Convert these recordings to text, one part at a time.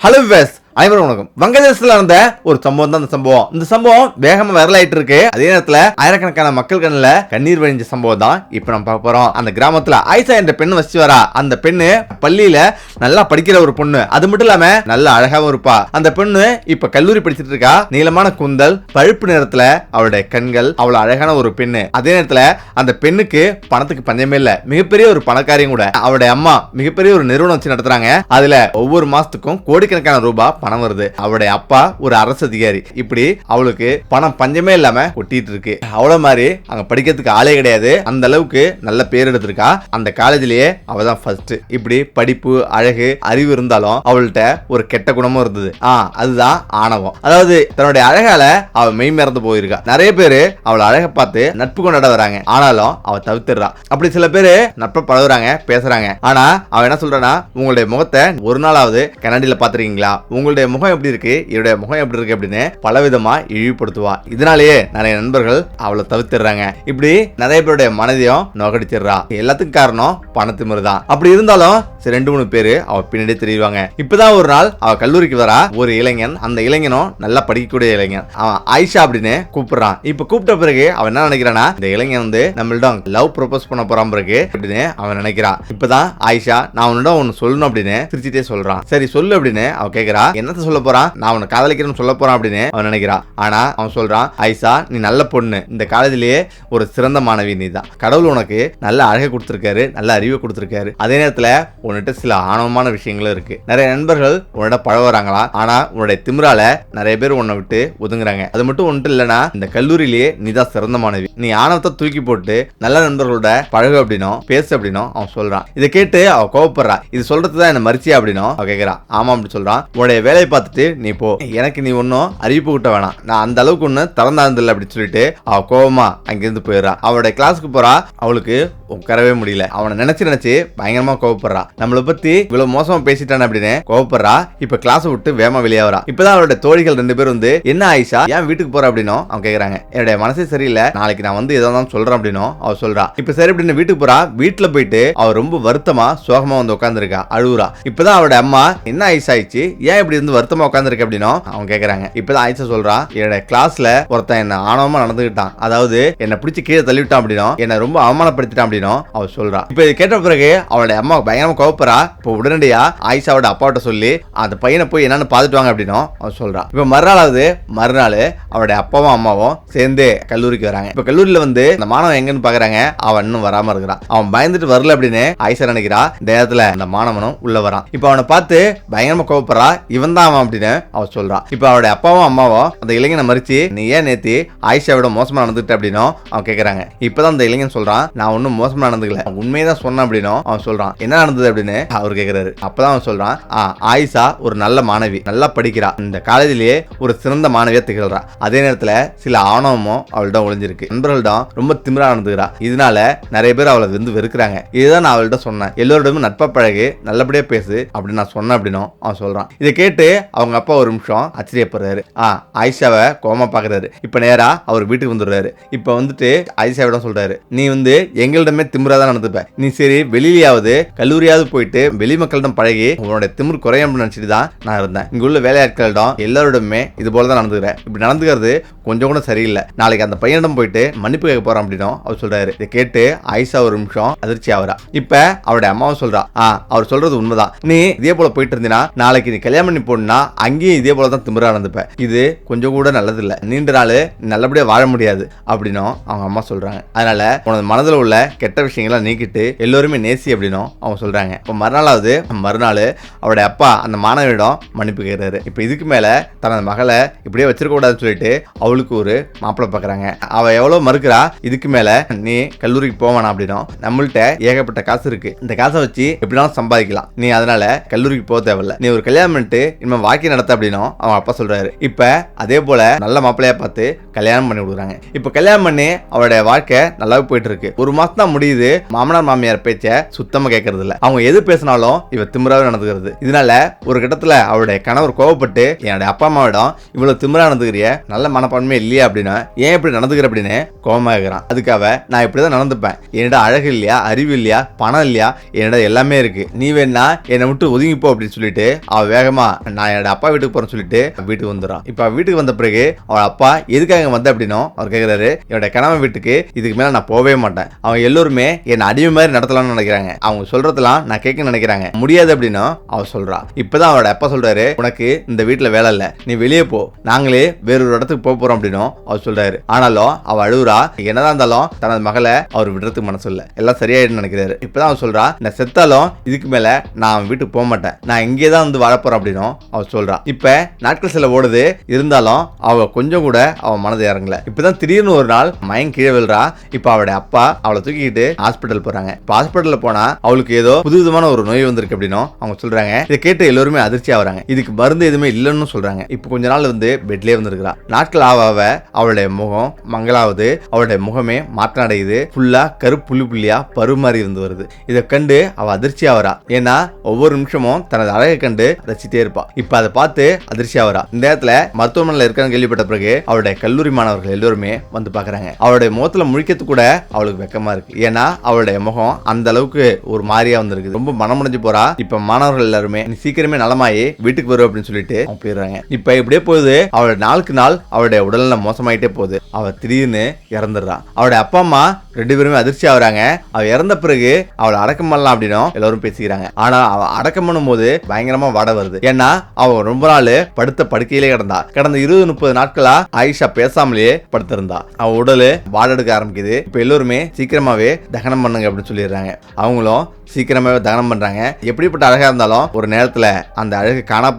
Hello, Beth. அனைவரும் வணக்கம் வங்கதேசத்துல நடந்த ஒரு சம்பவம் தான் இந்த சம்பவம். இந்த சம்பவம் வேகமா வரலாயிட்டு இருக்கு அதே நேரத்துல ஆயிரக்கணக்கான மக்கள் கண்ணில் கண்ணீர் வழிஞ்ச சம்பவம் தான் இப்ப நம்ம பார்க்க போறோம். அந்த கிராமத்துல ஆயிஷா என்ற பெண் வச்சு வரா. அந்த பெண்ணு பள்ளியில நல்லா படிக்கிற ஒரு பொண்ணு. அது மட்டும் இல்லாம நல்லா அழகாவும் இருப்பா. அந்த பெண்ணு இப்ப கல்லூரி படிச்சிட்டு இருக்கா. நீளமான கூந்தல் பழுப்பு நேரத்துல அவளுடைய கண்கள் அவ்வளவு அழகான ஒரு பெண்ணு. அதே நேரத்துல அந்த பெண்ணுக்கு பணத்துக்கு பஞ்சமே இல்ல. மிகப்பெரிய ஒரு பணக்காரியும் கூட. அவளுடைய அம்மா மிகப்பெரிய ஒரு நிறுவனம் வச்சு நடத்துறாங்க. அதுல ஒவ்வொரு மாசத்துக்கும் கோடிக்கணக்கான ரூபாய் பணம் வருது. அவளுடைய அப்பா ஒரு அரசு அதிகாரி. இப்படி அவளுக்கு பணம் பஞ்சமே இல்லாம கொட்டிட்டு இருக்கு. அவ்வளவு மாதிரி அங்க படிக்கிறதுக்கு ஆளே கிடையாது. அந்த அளவுக்கு நல்ல பேர் எடுத்திருக்கா. அந்த காலேஜ்லயே அவ தான் ஃபர்ஸ்ட் இப்படி படிப்பு அழகு அறிவு இருந்தாலும் அவள்கிட்ட ஒரு கெட்ட குணமும் இருந்தது. ஆ அதுதான் ஆணவம். அதாவது தன்னுடைய அழகால அவ மெய் மறந்து போயிருக்கா. நிறைய பேர் அவளை அழகை பார்த்து நட்பு கொண்டாட வராங்க. ஆனாலும் அவ தவிர்த்துறா அப்படி சில பேர் நட்பை பழகுறாங்க பேசுறாங்க. ஆனா அவ என்ன சொல்றானா உங்களுடைய முகத்தை ஒரு நாளாவது கண்ணாடியில பாத்துருக்கீங்களா உங்களுடைய முகம் எப்படி இருக்கு? இவருடைய முகம் எப்படி இருக்கு அப்படின்னு பலவிதமா இழிவுபடுத்துவா. இதனாலேயே நிறைய நண்பர்கள் அவளை தவிர்த்துறாங்க இப்படி நிறைய பேருடைய மனதையும் நோகடிச்சிடுறா எல்லாத்துக்கும் காரணம் பணத்திமிரு தான் அப்படி இருந்தாலும் சரி ரெண்டு மூணு பேரு அவ பின்னாடி தெரியுவாங்க. இப்பதான் ஒரு நாள் அவ கல்லூரிக்கு வரா. ஒரு இளைஞன் அந்த இளைஞனும் நல்லா படிக்கக்கூடிய இளைஞன். அவன் ஆயிஷா அப்படின்னு கூப்பிடுறான். இப்ப கூப்பிட்ட பிறகு அவன் என்ன நினைக்கிறானா இந்த இளைஞன் வந்து நம்மளிடம் லவ் ப்ரொபோஸ் பண்ண போறான் பிறகு அப்படின்னு அவன் நினைக்கிறான். இப்பதான் ஆயிஷா நான் உன்னிடம் ஒன்னு சொல்லணும் அப்படின்னு சிரிச்சிட்டே சொல்றான். சரி சொல்லு அப்படின்னு அவ கேக்குறா. என்னத்த சொல்ல போறான் நான் உன்னை காதலிக்கிறேன்னு சொல்ல போறான் அப்படின்னு அவன் நினைக்கிறான் ஆனா அவன் சொல்றான் ஆயிஷா நீ நல்ல பொண்ணு. இந்த காலேஜ்லயே ஒரு சிறந்த மாணவி நீ தான் கடவுள் உனக்கு நல்ல அழகை கொடுத்துருக்காரு நல்ல அறிவை கொடுத்துருக்காரு. அதே நேரத்துல உன்கிட்ட சில ஆணவமான விஷயங்களும் இருக்கு. நிறைய நண்பர்கள் உன்னோட பழகுறாங்களா? ஆனா உன்னுடைய திமிரால நிறைய பேர் உன்னை விட்டு ஒதுங்குறாங்க. அது மட்டும் ஒன்றும் இல்லைன்னா இந்த கல்லூரியிலேயே நீ தான் சிறந்த மாணவி. நீ ஆணவத்தை தூக்கி போட்டு நல்ல நண்பர்களோட பழகு அப்படின்னும் பேசு அப்படின்னும் அவன் சொல்றான். இதை கேட்டு அவ கோவப்படுறா. இது சொல்றது தான் என்ன மறிச்சியா அப்படின்னும் அவ கேக்குறா. ஆமா அப்படி சொல்றான். உன்னுடைய வேலையை பார்த்துட்டு நீ போ. எனக்கு நீ ஒன்றும் அறிவிப்பு கூட்ட வேணாம். நான் அந்த அளவுக்கு ஒன்று திறந்தாந்தில்லை அப்படின்னு சொல்லிட்டு அவ கோவமா அங்கேருந்து போயிடுறா. அவளுடைய கிளாஸுக்கு போறா. அவளுக்கு உட்காரவே முடியல. அவனை நினைச்சு நினைச்சு பயங்கரமா கோவப்படுறா. நம்மளை பத்தி இவ்வளவு மோசமா பேசிட்டான் அப்படின்னு கோவப்படுறா. இப்ப கிளாஸ் விட்டு வேமா வெளியே வரா. இப்பதான் அவளுடைய தோழிகள் ரெண்டு பேரும் வந்து என்ன ஆயிஷா? ஏன் வீட்டுக்கு போற? அப்படின்னும் அவன் கேக்குறாங்க. என்னுடைய மனசே சரியில்லை. நாளைக்கு நான் வந்து எதோ தான் சொல்றேன் அப்படின்னும் அவ சொல்றா. இப்ப சரி அப்படின்னு வீட்டுக்கு போறா. வீட்டுல போயிட்டு அவ ரொம்ப வருத்தமா சோகமா வந்து உட்காந்துருக்கா அழுவுறா. இப்பதான் அவளோட அம்மா என்ன ஆயிஷா ஆயிடுச்சு? ஏன் இப்படி இருந்து வருத்தமா உட்காந்துருக்கு அப்படின்னும் அவன் கேக்குறாங்க. இப்பதான் ஆயிஷா சொல்றா என்னோட கிளாஸ்ல ஒருத்தன் என்ன ஆணவமா நடந்துகிட்டான் அதாவது என்ன பிடிச்சி கீழே தள்ளிவிட்டான் அப்படின்னா என்ன ரொம்ப அவமானப்படுத்திட்டான் அப்படின்னா அவ சொல்றா. இப்ப இது கேட்ட பிறகு அவளுடைய அம்மா பயங்கரமா கோவப்படுறா. இப்போ உடனடியா ஆயிஷாவோட அப்பாட்ட சொல்லி அந்த பையனை போய் என்னன்னு பார்த்துட்டு வாங்க அப்படின்னும் அவ சொல்றா. இப்ப மறுநாளாவது மறுநாள் அவளுடைய அப்பாவும் அம்மாவும் சேர்ந்து கல்லூரிக்கு வராங்க. இப்ப கல்லூரியில வந்து அந்த மாணவன் எங்கன்னு பாக்குறாங்க அவன் இன்னும் வராம இருக்கிறான் அவன் பயந்துட்டு வரல அப்படின்னு ஆயிஷா நினைக்கிறா. இந்த நேரத்துல அந்த மாணவனும் உள்ள வரான். இப்ப அவனை பார்த்து பயங்கரமா கோவப்படுறா. இவன் இறந்தாவான் அவன் அப்படின்னு அவ சொல்றான் இப்ப அவருடைய அப்பாவும் அம்மாவும் அந்த இளைஞனை மறிச்சு நீ ஏன் நேத்தி ஆயிஷாவோட மோசமா நடந்துட்ட? அப்படின்னும் அவன் கேக்குறாங்க. இப்பதான் அந்த இளைஞன் சொல்றான் நான் ஒன்னும் மோசமா நடந்துக்கல. உண்மையை உண்மையதான் சொன்னேன் அப்படின்னும் அவன் சொல்றான். என்ன நடந்தது? அப்படின்னு அவர் கேக்குறாரு. அப்பதான் அவன் சொல்றான் "ஆ, ஆயிஷா ஒரு நல்ல மாணவி நல்லா படிக்கிறா. இந்த காலேஜிலேயே ஒரு சிறந்த மாணவியா திகழ்றா. அதே நேரத்துல சில ஆணவமும் அவள்கிட்ட ஒளிஞ்சிருக்கு. நண்பர்களிடம் ரொம்ப திமிரா நடந்துக்கிறா. இதனால நிறைய பேர் அவளை வந்து வெறுக்கிறாங்க. இதுதான் நான் அவள்கிட்ட சொன்னேன். எல்லோரிடமும் நட்பா பழகு நல்லபடியா பேசு அப்படின்னு நான் சொன்னேன் அப்படின்னும் அவன் சொல்றான். இதை கேட்டு அவங்க அப்பா ஒரு நிமிஷம் ஆச்சரியப்படுறாரு. ஆ ஆயிஷாவை கோமா பாக்குறாரு. இப்ப நேரா அவர் வீட்டுக்கு வந்துடுறாரு. இப்ப வந்துட்டு ஆயிஷாவிடம் சொல்றாரு. நீ வந்து எங்களிடமே திமிரா தான் நடந்துப்ப. நீ சரி வெளியிலேயாவது கல்லூரியாவது போயிட்டு வெளி மக்களிடம் பழகி உன்னோட திமிர் குறையும் நினைச்சிட்டு தான் நான் இருந்தேன். இங்க உள்ள வேலையாட்களிடம் எல்லாரோடமே இது போல தான் நடந்துக்கிறேன். இப்படி நடந்துக்கிறது கொஞ்சம் கூட சரியில்லை. நாளைக்கு அந்த பையனிடம் போயிட்டு மன்னிப்பு கேட்க போறான் அப்படின்னும் அவர் சொல்றாரு. இதை கேட்டு ஆயிஷா ஒரு நிமிஷம் அதிர்ச்சி ஆகுறா. இப்ப அவருடைய அம்மாவும் சொல்றா. ஆ அவர் சொல்றது உண்மைதான். நீ இதே போல போயிட்டு இருந்தீங்கன்னா நாளைக்கு நீ கல்யாணம் பண்ணி போனா அங்கேயும் இதே போல தான் திமிரா நடந்துப்பேன். இது கொஞ்சம் கூட நல்லது இல்ல நீண்ட நாள் நல்லபடியாக நல்லபடியா வாழ முடியாது அப்படின்னும் அவங்க அம்மா சொல்றாங்க. அதனால உனது மனதில் உள்ள கெட்ட விஷயங்களை நீக்கிட்டு எல்லோருமே நேசி அப்படின்னும் அவங்க சொல்றாங்க. இப்போ மறுநாளாவது மறுநாள் அவருடைய அப்பா அந்த மாணவியிடம் மன்னிப்பு கேட்கிறாரு இப்போ இதுக்கு மேல தனது மகளை இப்படியே வச்சிருக்க கூடாதுன்னு சொல்லிட்டு அவளுக்கு ஒரு மாப்பிள்ளை பார்க்குறாங்க அவ எவ்வளோ மறுக்கிறா? இதுக்கு மேல நீ கல்லூரிக்கு போவானா அப்படின்னும். நம்மள்ட்ட ஏகப்பட்ட காசு இருக்கு. இந்த காசை வச்சு எப்படினாலும் சம்பாதிக்கலாம். நீ அதனால கல்லூரிக்கு போக தேவையில்ல. நீ ஒரு கல்யாணம் பண்ணிட்டு இனிமேல் வாக்கி நடத்த அப்படின்னும் அவன் அப்பா சொல்றாரு. இப்போ அதே போல நல்ல மாப்பிள்ளையா பார்த்து கல்யாணம் பண்ணி விடுறாங்க இப்போ கல்யாணம் பண்ணி அவருடைய வாழ்க்கை நல்லாவே போயிட்டு இருக்கு. ஒரு மாசம் தான் முடியுது. மாமனார் மாமியார் பேச்ச சுத்தமா கேட்கறது இல்லை. அவங்க எது பேசினாலும் இவ திமிராவே நடந்துக்கிறது. இதனால ஒரு கட்டத்தில் அவருடைய கணவர் கோவப்பட்டு என்னுடைய அப்பா அம்மாவிடம் இவ்வளோ திமிரா நடந்துக்கிறிய? நல்ல மனப்பான்மை இல்லையா அப்படின்னா ஏன் இப்படி நடந்துக்கிற? அப்படின்னு கோவமாக இருக்கிறான் அதுக்காக நான் இப்படி தான் நடந்துப்பேன். என்னோட அழகு இல்லையா? அறிவு இல்லையா? பணம் இல்லையா? என்னிட எல்லாமே இருக்கு. நீ வேணா என்னை விட்டு ஒதுங்கிப்போ அப்படின்னு சொல்லிட்டு அவ வேகமா நான் என்னோட அப்பா வீட்டுக்கு போறேன்னு சொல்லிட்டு வீட்டுக்கு வந்துடும் இப்ப வீட்டுக்கு வந்த பிறகு அவள் அப்பா எதுக்காக வந்த அப்படின்னும் அவர் கேக்குறாரு என்னோட கணவன் வீட்டுக்கு இதுக்கு மேல நான் போகவே மாட்டேன். அவங்க எல்லோருமே என்ன அடிமை மாதிரி நடத்தலாம்னு நினைக்கிறாங்க. அவங்க சொல்றதெல்லாம் நான் கேட்க நினைக்கிறாங்க. முடியாது அப்படின்னும் அவர் சொல்றா. இப்பதான் அவரோட அப்பா சொல்றாரு உனக்கு இந்த வீட்டுல வேலை இல்ல. நீ வெளியே போ. நாங்களே வேறொரு இடத்துக்கு போக போறோம் அப்படின்னும் அவர் சொல்றாரு. ஆனாலும் அவ அழுவுறா என்னதான் இருந்தாலும் தனது மகளை அவர் விடுறதுக்கு மனசு இல்ல. எல்லாம் சரியாயிடும் நினைக்கிறாரு. இப்பதான் அவன் சொல்றா நான் செத்தாலும் இதுக்கு மேல நான் அவன் வீட்டுக்கு போக மாட்டேன். நான் இங்கே தான் வந்து வாழப்போறேன் அப்படின்னும் அவ சொல்றா. இப்ப நாட்கள் சில ஓடுது. இருந்தாலும் அவ கொஞ்சம் கூட அவ மனது இறங்கல. இப்பதான் திடீர்னு ஒரு நாள் மயன் கீழே விழுறா. இப்ப அவளுடைய அப்பா அவளை தூக்கிட்டு ஹாஸ்பிட்டல் போறாங்க. இப்ப ஹாஸ்பிட்டல்ல போனா அவளுக்கு ஏதோ புதுவிதமான ஒரு நோய் வந்திருக்கு அப்படின்னு அவங்க சொல்றாங்க. இதை கேட்டு எல்லாருமே அதிர்ச்சி ஆகுறாங்க. இதுக்கு மருந்து எதுவுமே இல்லைன்னு சொல்றாங்க. இப்ப கொஞ்ச நாள் வந்து பெட்லயே வந்திருக்கிறா. நாட்கள் ஆவ ஆவ அவளுடைய முகம் மங்களாவது அவளுடைய முகமே மாற்றம் அடையுது ஃபுல்லா கருப்பு புள்ளி புள்ளியா பரு மாதிரி இருந்து வருது. இதை கண்டு அவ அதிர்ச்சி ஆவறா ஏன்னா ஒவ்வொரு நிமிஷமும் தனது அழகை கண்டு ரசித்தே இருப்பா இப்ப அதை பார்த்து அதிர்ச்சியா வரா. இந்த நேரத்துல மருத்துவமனையில் இருக்கான்னு கேள்விப்பட்ட பிறகு அவளுடைய கல்லூரி மாணவர்கள் எல்லோருமே வந்து பாக்குறாங்க அவளுடைய முகத்துல முழிக்கிறது கூட அவளுக்கு வெக்கமா இருக்கு. ஏன்னா அவளுடைய முகம் அந்த அளவுக்கு ஒரு மாதிரியா வந்திருக்கு ரொம்ப மனமுடைஞ்சு போறா. இப்ப மாணவர்கள் எல்லாருமே நீ சீக்கிரமே நலமாயி வீட்டுக்கு வரும் அப்படின்னு சொல்லிட்டு போயிடுறாங்க. இப்ப இப்படியே போகுது. அவளோட நாளுக்கு நாள் அவளுடைய உடல்நலம் மோசமாயிட்டே போகுது. அவ திடீர்னு இறந்துடுறா. அவளுடைய அப்பா அம்மா ரெண்டு பேருமே அதிர்ச்சி ஆகுறாங்க அவ இறந்த பிறகு அவளை அடக்கம் பண்ணலாம் அப்படின்னும் எல்லாரும் பேசிக்கிறாங்க. ஆனா அவ அடக்கம் பண்ணும் போது பயங்கரமா வட வருது. ஏன்னா அவன் ரொம்ப நாள் படுத்த படுக்கையிலே கிடந்தா கடந்த இருபது முப்பது நாட்களா ஆயிஷா பேசாமலேயே படுத்திருந்தா. அவன் உடல் வாடெடுக்க ஆரம்பிக்குது. இப்ப எல்லோருமே சீக்கிரமாவே தகனம் பண்ணுங்க அப்படின்னு சொல்லிடுறாங்க. அவங்களும் சீக்கிரமாவே தகனம் பண்றாங்க. எப்படிப்பட்ட அழகா இருந்தாலும் ஒரு நேரத்துல அந்த அழகு காணா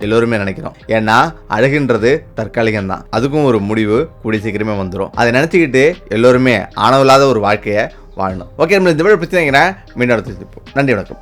எல்லோருமே நினைக்கிறோம். ஏன்னா அழகுன்றது தற்காலிகம் தான் அதுக்கும் ஒரு முடிவு கூடிய சீக்கிரமே வந்துடும் அதை நினைச்சுக்கிட்டு எல்லோருமே ஆணவில்லாத ஒரு வாழ்க்கையை வாழணும். ஓகே நம்ம இந்த விட பிரச்சனைங்கிறேன் மீண்டும் அடுத்து நன்றி வணக்கம்.